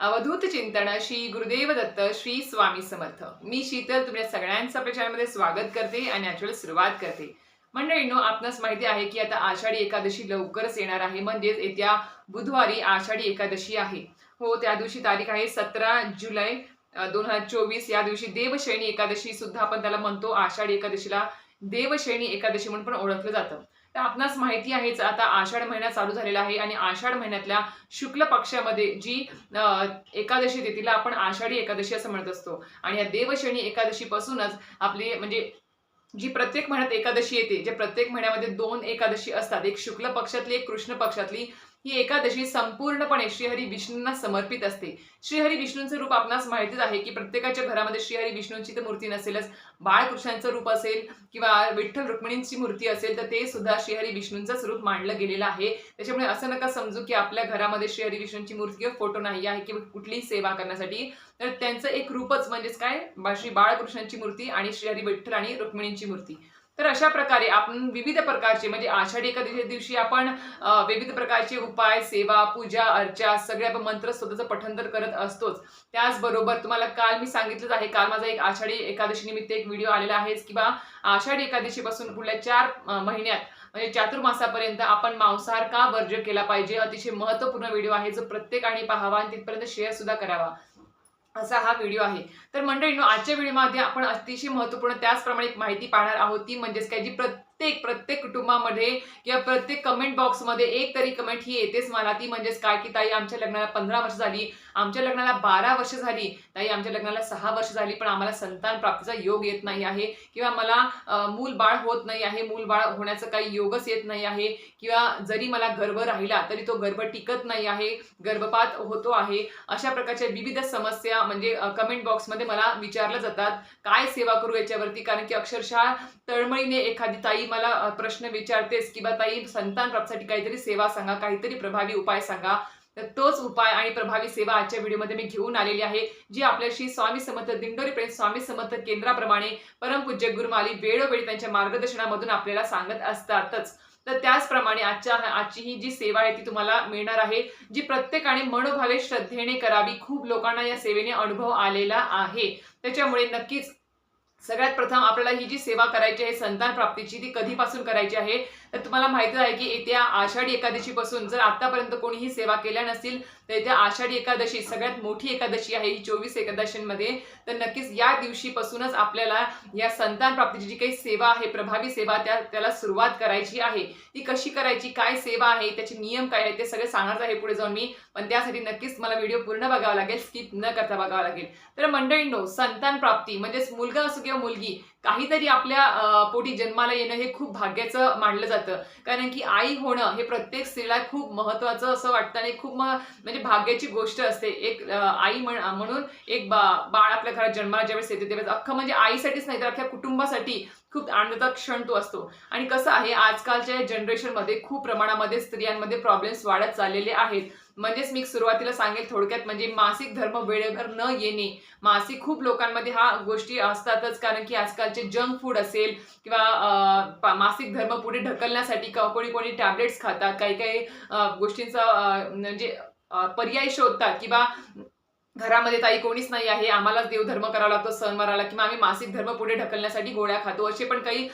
अवधूत चिंतन श्री गुरुदेव दत्त श्री स्वामी समर्थ. मी शीतल तुमच्या सगळ्यांचं आपल्या चॅनलमध्ये स्वागत करते आणि याच्यावर सुरुवात करते. मंडळींनो आपणास माहिती आहे की आता आषाढी एकादशी लवकरच येणार आहे. म्हणजेच येत्या बुधवारी आषाढी एकादशी आहे. हो त्या दिवशी तारीख आहे सतरा जुलै दोन हजार चोवीस. या दिवशी देवश्रेणी एकादशी सुद्धा आपण त्याला म्हणतो. आषाढी एकादशीला देवश्रेणी एकादशी म्हणून पण ओळखलं जातं. तर आपणास माहिती आहेच आता आषाढ महिना चालू झालेला आहे आणि आषाढ महिन्यातल्या शुक्ल पक्षामध्ये जी अं, एकादशी येते तिला आपण आषाढी एकादशी असं म्हणत असतो. आणि या देवशनी एकादशीपासूनच आपली म्हणजे जी प्रत्येक महिन्यात एकादशी येते जे प्रत्येक महिन्यामध्ये दोन एकादशी असतात. एक शुक्ल पक्षातली एक कृष्ण पक्षातली ही एकादशी संपूर्णपणे श्रीहरी विष्णूंना समर्पित असते. श्रीहरी विष्णूंचं रूप आपणास माहितीच आहे की प्रत्येकाच्या घरामध्ये श्रीहरी विष्णूंची तर मूर्ती नसेलच. बाळकृष्णांचं रूप असेल किंवा विठ्ठल रुक्मिणींची मूर्ती असेल तर ते सुद्धा श्रीहरी विष्णूंचंच रूप मांडलं गेलेलं आहे. त्याच्यामुळे असं नका समजू की आपल्या घरामध्ये श्रीहरी विष्णूंची मूर्ती किंवा फोटो नाही आहे किंवा कुठलीही सेवा करण्यासाठी. तर त्यांचं एक रूपच म्हणजेच काय? बा- श्री बाळकृष्णांची मूर्ती आणि श्रीहरी विठ्ठल आणि रुक्मिणींची मूर्ती. तर अशा प्रकारे आपण विविध प्रकारचे म्हणजे आषाढी एकादशी दिवशी आपण विविध प्रकारचे उपाय सेवा पूजा अर्चा सगळे आपण मंत्र स्वतःचं पठंतर करत असतोच. त्याचबरोबर तुम्हाला काल मी सांगितलंच आहे काल माझा एक आषाढी एकादशी निमित्त एक व्हिडिओ आलेला आहेच किंवा आषाढी एकादशीपासून पुढल्या चार महिन्यात म्हणजे चातुर्मासापर्यंत आपण मांसाहार का वर्ज केला पाहिजे? अतिशय महत्त्वपूर्ण व्हिडिओ आहे जो प्रत्येकाने पाहावा आणि तिथपर्यंत शेअर सुद्धा करावा. असा हा व्हिडिओ आहे. तर मंडळींनो आजच्या व्हिडिओमध्ये आपण अतिशय महत्त्वपूर्ण त्याचप्रमाणे एक माहिती पाहणार आहोत ती म्हणजेच काय? जी प्र प्रत्येक प्रत्येक कुटुंबामध्ये किंवा प्रत्येक कमेंट बॉक्समध्ये एक तरी कमेंट ही येतेच मला. ती म्हणजेच काय की ताई आमच्या लग्नाला पंधरा वर्ष झाली. आमच्या लग्नाला बारा वर्ष झाली. ताई आमच्या लग्नाला सहा वर्ष झाली पण आम्हाला संतान प्राप्तीचा योग येत नाही आहे. किंवा मला मूल बाळ होत नाही आहे. मूल बाळ होण्याचं काही योगच येत नाही आहे. किंवा जरी मला गर्भ राहिला तरी तो गर्भ टिकत नाही आहे. गर्भपात होतो आहे. अशा प्रकारच्या विविध समस्या म्हणजे कमेंट बॉक्समध्ये मला विचारल्या जातात. काय सेवा करू याच्यावरती? कारण की अक्षरशः तळमळीने एखादी ताई मला प्रश्न विचारतेस की बा ताई संतान प्राप्तीसाठी काहीतरी सेवा सांगा काहीतरी प्रभावी उपाय सांगा. तर तोच उपाय आणि प्रभावी सेवा आजच्या व्हिडिओमध्ये मी घेऊन आलेली आहे जी आपल्याशी स्वामी समर्थ दिंडोरी प्रेम स्वामी समर्थ केंद्राप्रमाणे परमपूज्य गुरुमाली वेळोवेळी त्यांच्या मार्गदर्शनामधून आपल्याला सांगत असतातच. तर त्याचप्रमाणे आजच्या आजची ही जी सेवा आहे ती तुम्हाला मिळणार आहे जी प्रत्येकाने मनोभावे श्रद्धेने करावी खूप लोकांना या सेवेने अनुभव आलेला आहे. त्याच्यामुळे नक्कीच सगळ्यात प्रथम आपल्याला ही जी सेवा करायची आहे संतान प्राप्तीची ती कधीपासून करायची आहे? तर तुम्हाला माहिती आहे की येत्या आषाढी एकादशीपासून जर आतापर्यंत कोणीही सेवा केल्या नसतील तर येत्या आषाढी एकादशी सगळ्यात मोठी एकादशी आहे ही चोवीस एकादशींमध्ये. तर नक्कीच या दिवशीपासूनच आपल्याला या संतान प्राप्तीची जी काही सेवा आहे प्रभावी सेवा त्या त्याला सुरुवात करायची आहे. ती कशी करायची काय सेवा आहे त्याचे नियम काय आहे ते सगळे सांगणार आहे पुढे जाऊन मी. पण त्यासाठी नक्कीच मला व्हिडिओ पूर्ण बघावा लागेल स्किप न करता बघावा लागेल. तर मंडळींनो संतान प्राप्ती म्हणजेच मुलगा असो किंवा मुलगी काहीतरी आपल्या पोटी जन्माला येणं हे खूप भाग्याचं मानलं जातं. कारण की आई होणं हे प्रत्येक स्त्रीला खूप महत्वाचं असं वाटतं आणि खूप म्हणजे भाग्याची गोष्ट असते. एक आई म्हण म्हणून एक बा बाळ आपल्या घरात जन्माला ज्यावेळेस येते त्यावेळेस अख्खं म्हणजे आईसाठीच नाही तर अख्ख्या कुटुंबासाठी खूप आनंदाचा क्षण तो असतो. आणि कसं आहे आजकालच्या जनरेशनमध्ये खूप प्रमाणामध्ये स्त्रियांमध्ये प्रॉब्लेम्स वाढत चाललेले आहेत. म्हणजेच मी सुरुवातीला सांगेल थोडक्यात म्हणजे मासिक धर्म वेळेवर न येणे. मासिक खूप लोकांमध्ये हा गोष्टी असतातच कारण की आजकालचे जंक फूड असेल किंवा मासिक धर्म पुढे ढकलण्यासाठी कोणी कोणी टॅबलेट्स खातात काही काही गोष्टींचा म्हणजे पर्याय शोधतात किंवा घरामध्ये ताई कोणीच नाही आहे आम्हालाच देवधर्म करावा लागतो सणवाराला किंवा आम्ही मासिक धर्म पुढे ढकलण्यासाठी गोळ्या खातो असे पण काही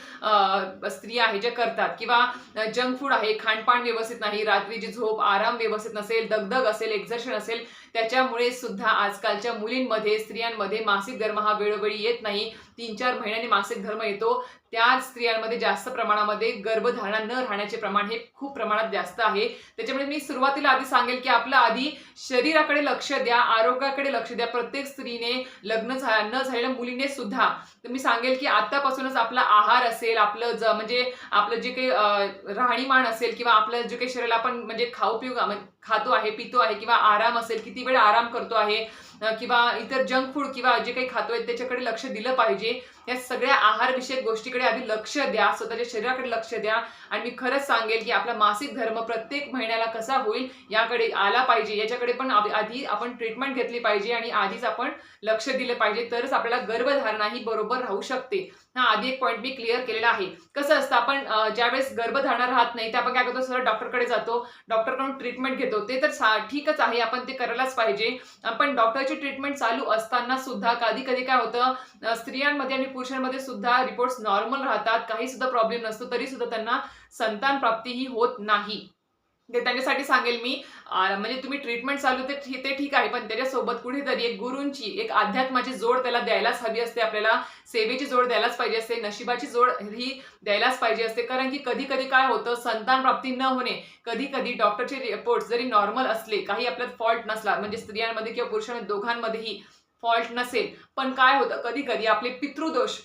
स्त्रिया आहे जे करतात. किंवा जंक फूड आहे खाणपान व्यवस्थित नाही रात्रीची झोप आराम व्यवस्थित नसेल दगदग असेल एक्झर्शन असेल त्याच्यामुळे सुद्धा आजकालच्या मुलींमध्ये स्त्रियांमध्ये मासिक धर्म हा वेळोवेळी येत नाही. तीन चार महिन्यांनी मासिक धर्म येतो. त्या स्त्रियांमध्ये जास्त प्रमाणामध्ये गर्भधारणा न राहण्याचे प्रमाण हे खूप प्रमाणात जास्त आहे. त्याच्यामुळे मी सुरुवातीला आधी सांगेल की आपलं आधी शरीराकडे लक्ष द्या आरोग्याकडे लक्ष द्या. प्रत्येक स्त्रीने लग्न झा न झालेल्या मुलीने सुद्धा तर मी सांगेल की आतापासूनच आपला आहार असेल आपलं ज म्हणजे आपलं जे काही राहणीमान असेल किंवा आपलं जे काही शरीराला आपण म्हणजे खाऊ पिऊ खातो आहे पितो आहे किंवा आराम असेल किती वेळ आराम करतो आहे. किंवा इतर जंक फूड किंवा जे काही खातोय त्याच्याकडे लक्ष दिलं पाहिजे. या सगळ्या आहारविषयक गोष्टीकडे आधी लक्ष द्या स्वतःच्या शरीराकडे लक्ष द्या. आणि मी खरंच सांगेल की आपला मासिक धर्म प्रत्येक महिन्याला कसा होईल याकडे आला पाहिजे. याच्याकडे पण आधी आपण ट्रीटमेंट घेतली पाहिजे आणि आधीच आपण लक्ष दिलं पाहिजे. तरच आपल्याला गर्भधारणा ही बरोबर राहू शकते. हा आधी एक पॉईंट मी क्लिअर केलेला आहे. कसं असतं आपण ज्यावेळेस गर्भधारणा राहत नाही ते आपण काय करतो सरळ डॉक्टरकडे जातो. डॉक्टरकडून ट्रीटमेंट घेतो. ते तर सा- ठीकच आहे. आपण ते करायलाच पाहिजे. पण डोळ्याची ट्रीटमेंट चालू असताना सुद्धा कधी कधी काय होतं स्त्रियांमध्ये आणि पुरुषांमध्ये सुद्धा रिपोर्ट्स नॉर्मल राहतात. काही सुद्धा प्रॉब्लेम नसतो तरी सुद्धा त्यांना संतान प्राप्ती ही होत नाही. ते त्यांच्यासाठी सांगेल मी. म्हणजे तुम्ही ट्रीटमेंट चालू ते ते ठीक आहे पण त्याच्यासोबत कुठेतरी एक गुरूंची एक अध्यात्माची जोड त्याला द्यायलाच हवी असते. आपल्याला सेवेची जोड द्यायलाच पाहिजे असते. नशिबाची जोड ही द्यायलाच पाहिजे असते. कारण की कधी कधी काय होतं संतान प्राप्ती न होणे कधी कधी डॉक्टरचे रिपोर्ट जरी नॉर्मल असले काही आपल्यात फॉल्ट नसला म्हणजे स्त्रियांमध्ये किंवा पुरुषांमध्ये दोघांमध्येही फॉल्ट नसेल पण काय होतं कधी कधी आपले पितृदोष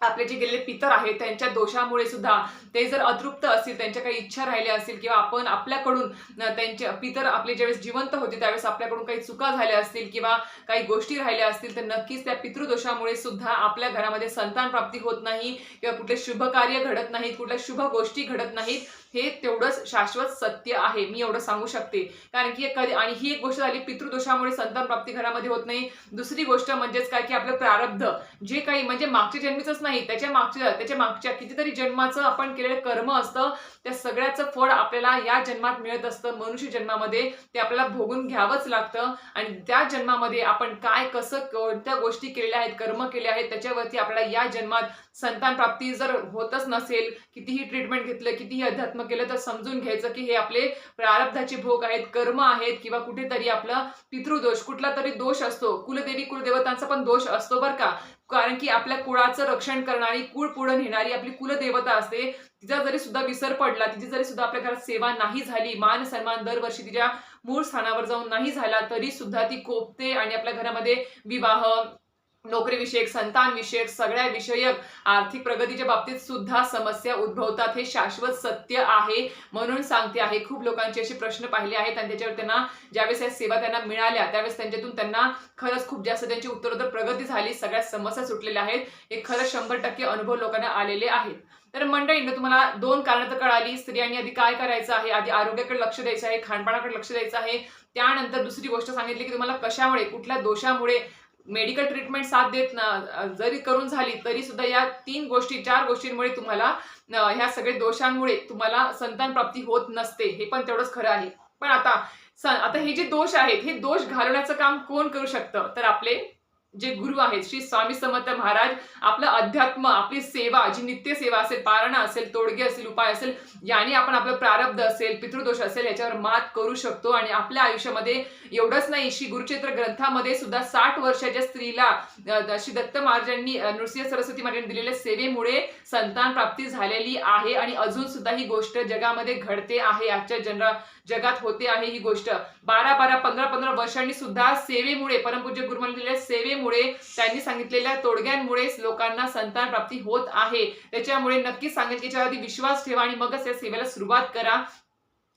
आपले जे गेलेले पितर आहेत त्यांच्या दोषामुळे सुद्धा ते जर अतृप्त असतील त्यांच्या काही इच्छा राहिल्या असतील किंवा आपण आपल्याकडून त्यांचे पितर आपले ज्यावेळेस जिवंत होते त्यावेळेस आपल्याकडून काही चुका झाल्या असतील किंवा काही गोष्टी राहिल्या असतील तर नक्कीच त्या पितृदोषामुळे सुद्धा आपल्या घरामध्ये संतान प्राप्ती होत नाही किंवा कुठले शुभ कार्य घडत नाहीत कुठल्या शुभ गोष्टी घडत नाहीत. हे तेवढंच शाश्वत सत्य आहे. मी एवढं सांगू शकते. कारण की कधी आणि ही एक गोष्ट झाली पितृदोषामुळे संतान प्राप्ती घरामध्ये होत नाही. दुसरी गोष्ट म्हणजेच काय की आपलं प्रारब्ध. जे काही म्हणजे मागच्या जन्मीचंच नाही त्याच्या मागच्या त्याच्या मागच्या कितीतरी जन्माचं आपण केलेलं कर्म असतं त्या सगळ्याचं फळ आपल्याला या जन्मात मिळत असतं. मनुष्य जन्मामध्ये ते आपल्याला भोगून घ्यावंच लागतं. आणि त्या जन्मामध्ये आपण काय कसं कोणत्या गोष्टी केलेल्या आहेत कर्म केले आहेत त्याच्यावरती आपल्याला या जन्मात संतान प्राप्ती जर होतच नसेल कितीही ट्रीटमेंट घेतलं कितीही अध्यात्म केलं तर समजून घ्यायचं की हे आपले प्रारब्धाचे भोग आहेत कर्म आहेत किंवा कुठेतरी आपला पितृदोष कुठला तरी दोष असतो. कुलदेवी कुलदेवतांचा पण दोष असतो बरं का. कारण की आपल्या कुळाचं रक्षण करणारी कुळ पुढे नेणारी आपली कुलदेवता असते. तिचा जरी सुद्धा विसर पडला तिची जरी सुद्धा आपल्या घरात सेवा नाही झाली मान सन्मान दरवर्षी तिच्या मूळ स्थानावर जाऊन नाही झाला तरी सुद्धा ती कोपते आणि आपल्या घरामध्ये विवाह नोकरीविषयक संतानविषयक सगळ्या विषयक आर्थिक प्रगतीच्या बाबतीत सुद्धा समस्या उद्भवतात. हे शाश्वत सत्य आहे म्हणून सांगते आहे. खूप लोकांचे असे प्रश्न पाहिले आहेत आणि त्याच्यावर त्यांना ज्यावेळेस या सेवा त्यांना मिळाल्या त्यावेळेस त्यांच्यातून त्यांना खरंच खूप जास्त त्यांची उत्तरोत्तर प्रगती झाली. सगळ्या समस्या सुटलेल्या आहेत. हे खरंच शंभर टक्के अनुभव लोकांना आलेले आहेत. तर मंडळींना तुम्हाला दोन कारणं तर कळाली. स्त्रियांनी आधी काय करायचं आहे? आधी आरोग्याकडे लक्ष द्यायचं आहे खानपानाकडे लक्ष द्यायचं आहे. त्यानंतर दुसरी गोष्ट सांगितली की तुम्हाला कशामुळे कुठल्या दोषामुळे मेडिकल ट्रीटमेंट साथ देत ना जरी करून झाली तरी सुद्धा या तीन गोष्टी चार गोष्टींमुळे तुम्हाला ह्या सगळ्या दोषांमुळे तुम्हाला संतान प्राप्ती होत नसते हे पण तेवढंच खरं आहे. पण आता स- आता हे जे दोष आहेत हे दोष घालवण्याचं काम कोण करू शकतं? तर आपले जे गुरु आहेत श्री स्वामी समर्थ महाराज आपलं अध्यात्म आपली सेवा जी नित्य सेवा असेल पारणा असेल तोडगे असेल उपाय असेल याने आपण आपलं प्रारब्ध असेल पितृदोष असेल याच्यावर मात करू शकतो. आणि आपल्या आयुष्यामध्ये एवढंच नाही श्री गुरुचरित्र ग्रंथामध्ये सुद्धा साठ वर्षाच्या स्त्रीला श्री दत्त महाराजांनी नृसिंह सरस्वती महाराजांनी दिलेल्या सेवेमुळे संतान प्राप्ती झालेली आहे. आणि अजून सुद्धा ही गोष्ट जगामध्ये घडते आहे. आजच्या जनरा जगात होते आहे ही गोष्ट. बारा बारा पंधरा पंधरा वर्षांनी सुद्धा सेवेमुळे परमपूज्य गुरुमान दिलेल्या सेवेमुळे त्यांनी सांगितलेल्या तोडग्यांमुळे लोकांना संतान प्राप्ती होत आहे. त्याच्यामुळे नक्कीच सांगेल की याच्यावरती विश्वास ठेवा आणि मगच या सेवेला सुरुवात करा.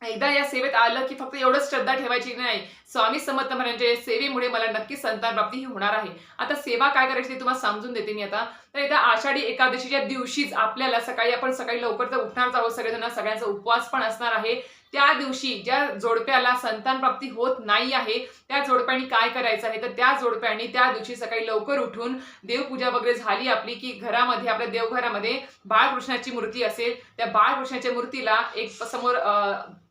एकदा या सेवेत आलं की फक्त एवढंच श्रद्धा ठेवायची नाही. स्वामी समर्थ म्हणजे सेवेमुळे मला नक्की संतान प्राप्ती ही होणार आहे. आता सेवा काय करायची ते तुम्हाला समजून देते मी आता. तर इथं आषाढी एकादशीच्या दिवशीच आपल्याला सकाळी आपण सकाळी लवकर तर उठणारच आहोत. सगळेजण सगळ्यांचा उपवास पण असणार आहे. त्या दिवशी ज्या जोडप्याला संतान प्राप्ती होत नाही आहे त्या जोडप्यानी काय करायचं आहे? तर त्या जोडप्यानी त्या दिवशी सकाळी लवकर उठून देवपूजा वगैरे झाली आपली की घरामध्ये आपल्या देवघरामध्ये बाळकृष्णाची मूर्ती असेल. त्या बाळकृष्णाच्या मूर्तीला एक समोर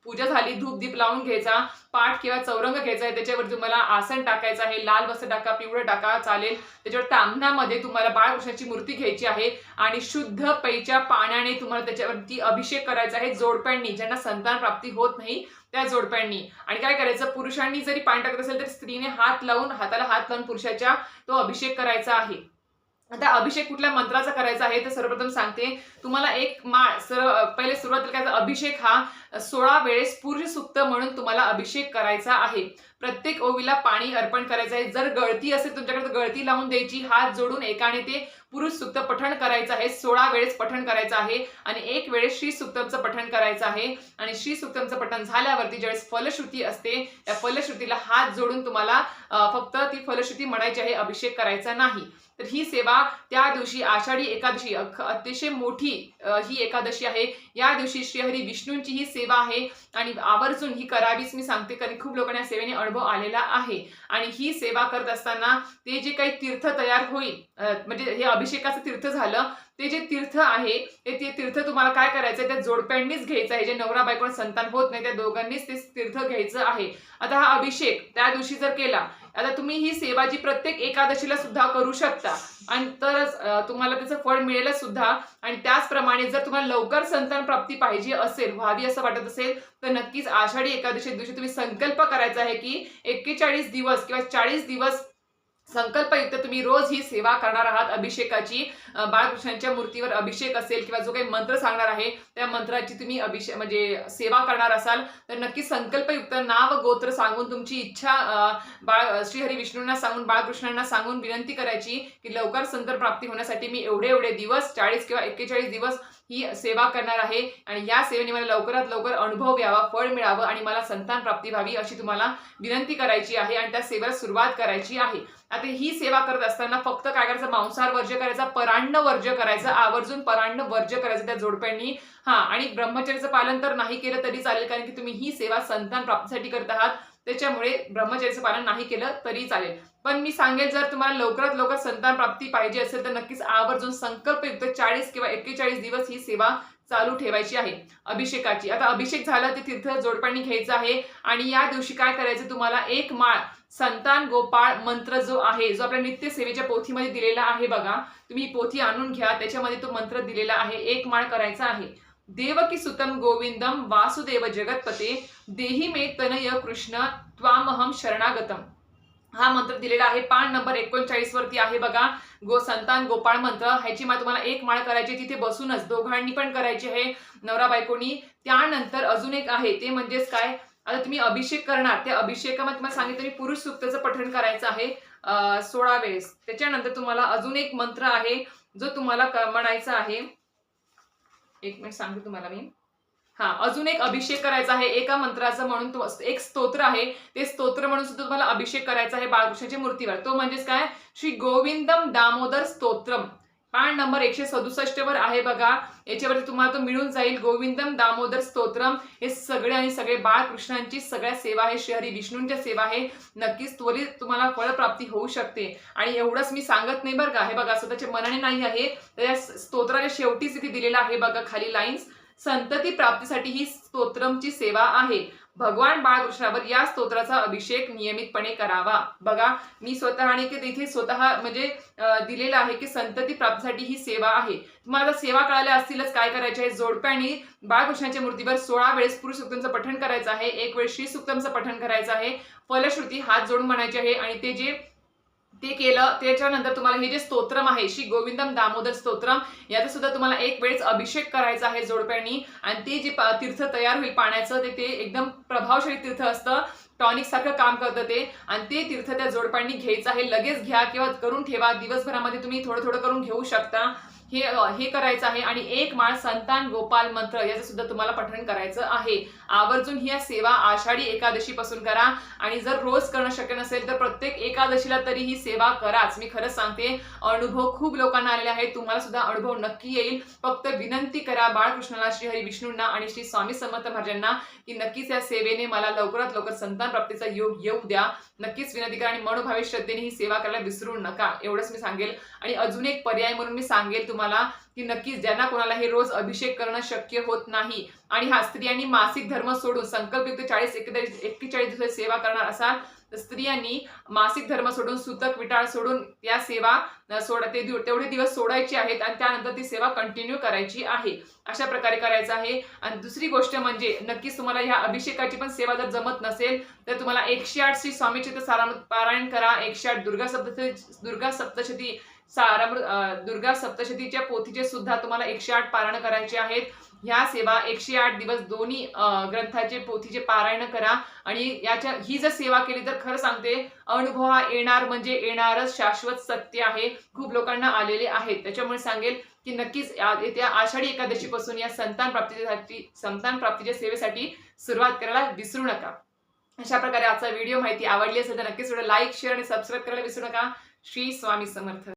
पूजा झाली धूप दीप लावून घ्यायचा पाठ किंवा चौरंग घ्यायचा आहे. त्याच्यावर तुम्हाला आसन टाकायचं आहे लाल वस्त्र टाका पिवळं टाका चालेल. त्याच्यावर तांबणामध्ये तुम्हाला बाळकृष्णाची मूर्ती घ्यायची आहे आणि शुद्ध पैच्या पाण्याने तुम्हाला त्याच्यावरती अभिषेक करायचा आहे जोडप्यांनी ज्यांना संतान प्राप्ती होत नाही त्या जोडप्यांनी. आणि काय करायचं? पुरुषांनी जरी पाणी टाकत असेल तर स्त्रीने हात लावून हाताला हात लावून पुरुषाच्या तो अभिषेक करायचा आहे. आता अभिषेक कुठल्या मंत्राचा करायचा आहे तर सर्वप्रथम सांगते. तुम्हाला एक माळ सर पहिले सुरुवातीला काय अभिषेक हा सोळा वेळेस पुरुष म्हणून तुम्हाला अभिषेक करायचा आहे. प्रत्येक ओवीला पाणी अर्पण करायचं आहे. जर गळती असेल तुमच्याकडे तर गळती लावून द्यायची. हात जोडून एकाने ते पुरुष सुक्त पठण करायचं आहे. सोळा वेळेस पठण करायचं आहे आणि एक वेळेस श्री सुक्तमचं पठण करायचं आहे. आणि श्री सुक्तमचं पठण झाल्यावरती ज्यावेळेस फलश्रुती असते त्या फलश्रुतीला हात जोडून तुम्हाला फक्त ती फलश्रुती म्हणायची आहे अभिषेक करायचा नाही. तर ही सेवा त्या दिवशी आषाढी एकादशी अतिशय मोठी ही एकादशी आहे. या दिवशी श्रीहरी विष्णूंची ही सेवा आहे आणि आवर्जून ही करावीच मी सांगते कारण खूप लोकांना सेवेने अनुभव आलेला आहे. आणि ही सेवा करत असताना ते जे काही तीर्थ तयार होईल म्हणजे हे अभिषेकाचं तीर्थ झालं ते जे तीर्थ आहे ते ते तीर्थ तुम्हाला काय करायचं त्या जोडप्यांनीच घ्यायचं आहे. जे नवरा बायकोण संतान होत नाही त्या दोघांनीच ते तीर्थ घ्यायचं आहे. आता हा अभिषेक त्या दिवशी जर केला आता तुम्ही ही सेवा जी प्रत्येक एकादशीला सुद्धा करू शकता आणि तरच तुम्हाला त्याचं फळ मिळेलच सुद्धा. आणि त्याचप्रमाणे जर तुम्हाला लवकर संतान प्राप्ती पाहिजे असेल व्हावी असं वाटत असेल तर नक्कीच आषाढी एकादशी दिवशी तुम्ही संकल्प करायचा आहे की एक्केचाळीस दिवस किंवा चाळीस दिवस संकल्पयुक्त तुम्ही रोज ही सेवा करणार आहात. अभिषेकाची बाळकृष्णांच्या मूर्तीवर अभिषेक असेल किंवा जो काही मंत्र सांगणार आहे त्या मंत्राची तुम्ही अभिषेक म्हणजे सेवा करणार असाल तर नक्की संकल्पयुक्त नाव गोत्र सांगून तुमची इच्छा बाळ श्रीहरी विष्णूंना सांगून बाळकृष्णांना सांगून विनंती करायची की लवकर संतर प्राप्ती होण्यासाठी मी एवढे एवढे दिवस चाळीस किंवा एक्केचाळीस दिवस ही सेवा करणार आहे. आणि या सेवेने मला लवकरात लवकर अनुभव यावा फळ मिळावं आणि मला संतान प्राप्ती व्हावी अशी तुम्हाला विनंती करायची आहे आणि त्या सेवेला सुरुवात करायची आहे. आता ही सेवा करत असताना फक्त काय करायचं? मांसाहार वर्ज्य करायचा परान्न वर्ज्य करायचं आवर्जून परान्न वर्ज्य करायचं त्या जोडप्यांनी. हा आणि ब्रह्मचर्याचं पालन तर नाही केलं तरी चालेल कारण की तुम्ही ही सेवा संतान प्राप्तीसाठी करत आहात. त्याच्यामुळे ब्रह्मचर्याचं पालन नाही केलं तरी चालेल. पण मी सांगेल जर तुम्हाला लवकरात लवकर संतान प्राप्ती पाहिजे असेल तर नक्कीच आवर्जून संकल्पयुक्त चाळीस किंवा एक्केचाळीस दिवस ही सेवा चालू ठेवायची आहे. अभिषेकाची. आता अभिषेक झाला ते तीर्थ जोडपाणी घ्यायचं आहे. आणि या दिवशी काय करायचं तुम्हाला? एक माळ संतान गोपाळ मंत्र जो आहे जो आपल्या नित्य सेवेच्या पोथीमध्ये दिलेला आहे बघा. तुम्ही पोथी आणून घ्या. त्याच्यामध्ये तो मंत्र दिलेला आहे. एक माळ करायचा आहे. देवकी सुतम गोविंदम वासुदेव जगतपते देही मे तनय कृष्ण त्वामहम शरणागतम हा मंत्र दिलेला आहे. पान नंबर एकोणचाळीस वरती आहे बघा गो संतान गोपाळ मंत्र ह्याची मा तुम्हाला एक माळ करायची तिथे बसूनच दोघांनी पण करायची आहे. नवरा बायकोनी त्यानंतर अजून एक आहे. ते म्हणजेच काय? आता तुम्ही अभिषेक करणार. त्या अभिषेकामध्ये तुम्हाला सांगितलं मी पुरुष सुक्ताचं पठण करायचं आहे सोळा वेळेस. त्याच्यानंतर तुम्हाला अजून एक मंत्र आहे जो तुम्हाला क- म्हणायचा आहे. एक मिनिट सांगते तुम्हाला मी. हा अजून एक अभिषेक करायचा आहे एका मंत्राचं म्हणून एक स्तोत्र आहे. ते स्तोत्र म्हणून सुद्धा तुम्हाला अभिषेक करायचा आहे बाळकृष्णाच्या मूर्तीवर. तो म्हणजेच काय? श्री गोविंदम दामोदर स्तोत्रम. पान नंबर एकशे सदुसष्ट वर आहे बघा. याच्यावरती तुम्हाला तो मिळून जाईल. गोविंदम दामोदर स्तोत्रम. हे सगळे आणि सगळे बाळकृष्णांची सगळ्या सेवा आहे. श्रीहरी विष्णूंच्या सेवा आहे. नक्कीच त्वरित तुम्हाला फळप्राप्ती होऊ शकते. आणि एवढंच मी सांगत नाही बरं का. हे बघा स्वतःच्या मनाने नाही आहे. तर या स्तोत्राच्या शेवटीच इथे दिलेलं आहे बघा खाली लाईन्स संतती प्राप्तीसाठी ही स्तोत्रमची सेवा आहे. भगवान बाळकृष्णावर या स्तोत्राचा अभिषेक नियमितपणे करावा. बघा मी स्वतःने की तिथे स्वतः म्हणजे दिलेलं आहे की संतती प्राप्तीसाठी ही सेवा आहे. तुम्हाला सेवा कळाल्या असतीलच काय करायचे आहे जोडप्यानी बाळकृष्णाच्या मूर्तीवर सोळा वेळेस पुरुष सुक्तमचं पठण करायचं आहे. एक वेळेस श्री सुक्तमचं पठण करायचं आहे. फलश्रुती हात जोडून म्हणायचे आहे आणि ते जे ते केलं. त्याच्यानंतर तुम्हाला हे जे स्तोत्रम आहे श्री गोविंदम दामोदर स्तोत्रम याचा सुद्धा तुम्हाला एक वेळेस अभिषेक करायचा आहे जोडप्यांनी. आणि ते जे तीर्थ तयार होईल पाण्याचं ते ते एकदम प्रभावशाली तीर्थ असतं. टॉनिक सारखं काम करतं ते. आणि ते तीर्थ त्या जोडप्यांनी घ्यायचं आहे. लगेच घ्या किंवा करून ठेवा. दिवसभरामध्ये तुम्ही थोडं थोडं करून घेऊ शकता. हे हे करायचं आहे आणि एक माळ संतान गोपाल मंत्र याचं सुद्धा तुम्हाला पठण करायचं आहे. आवर्जून ही सेवा आषाढी एकादशी पासून करा आणि जर रोज करणं शक्य नसेल तर प्रत्येक एकादशीला तरी ही सेवा कराच. मी खरंच सांगते अनुभव खूप लोकांना आलेले आहेत. तुम्हाला सुद्धा अनुभव नक्की येईल. फक्त विनंती करा बाळकृष्णाला श्री हरी विष्णूंना आणि श्री स्वामी समर्थ महाराजांना की नक्कीच या सेवेने मला लवकरात लवकर संतान प्राप्तीचा योग येऊ द्या. नक्कीच विनंती करा आणि मनोभावी श्रद्धेने ही सेवा करायला विसरू नका. एवढंच मी सांगेल. आणि अजून एक पर्याय म्हणून मी सांगेल तुम्हाला. की नक्कीच ज्यांना कोणाला हे रोज अभिषेक करणं शक्य होत नाही आणि हा स्त्रियांनी मासिक धर्म सोडून संकल्पयुक्त चाळीस एक्केचाळीस एक्केचाळीस सेवा करणार असाल तर स्त्रियांनी मासिक धर्म सोडून सुतक विटाळ सोडून या सेवा सोडा ते तेवढे दिवस सोडायची आहेत आणि त्यानंतर ती सेवा कंटिन्यू करायची आहे. अशा प्रकारे करायचं आहे. आणि दुसरी गोष्ट म्हणजे नक्कीच तुम्हाला ह्या अभिषेकाची पण सेवा जर जमत नसेल तर तुम्हाला एकशे आठ श्री स्वामीचे तर पारायण करा एकशे आठ दुर्गा सप्तशती दुर्गा सप्तशती सारामृत दुर्गा सप्तशतीच्या पोथीचे सुद्धा तुम्हाला एकशे आठ पारायण करायचे आहेत. ह्या सेवा एकशे आठ दिवस दोन्ही ग्रंथाचे पोथीचे पारायण करा. आणि याच्या ही जर सेवा केली तर खरं सांगते अनुभव हा येणार म्हणजे येणारच शाश्वत सत्य आहे. खूप लोकांना आलेले आहेत. त्याच्यामुळे सांगेल की नक्कीच येत्या आषाढी एकादशीपासून या संतान प्राप्तीसाठी संतान प्राप्तीच्या सेवेसाठी सुरुवात करायला विसरू नका. अशा प्रकारे आजचा व्हिडिओ माहिती आवडली असेल तर नक्कीच व्हिडिओ लाईक शेअर आणि सबस्क्राईब करायला विसरू नका. श्री स्वामी समर्थ.